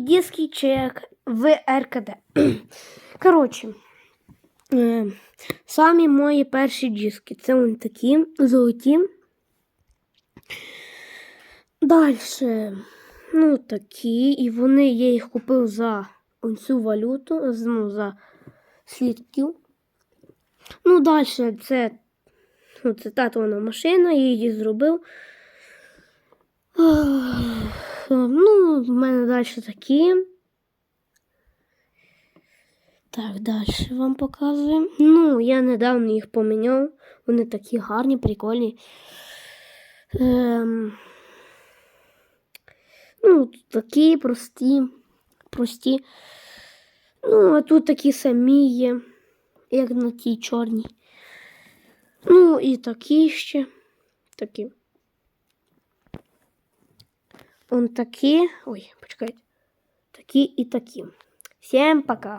диски чи в РКД. Коротше, е, самі мої перші диски. Це вони такі золоті. Далі, ну, такі, і вони, я їх купив за цю валюту, ну, за слідків. Ну, далі це, ну, це татована машина, я її зробив. В мене далі такі. Так, далі вам показую. Ну, я недавно їх поміняв. Вони такі гарні, прикольні. Ем... Ну, такі прості, прості. Ну, а тут такі самі є, як на тій чорній. Ну, і такі ще. Такі. Он такі. Ой, почекайте. Такі і такі. Всім пока.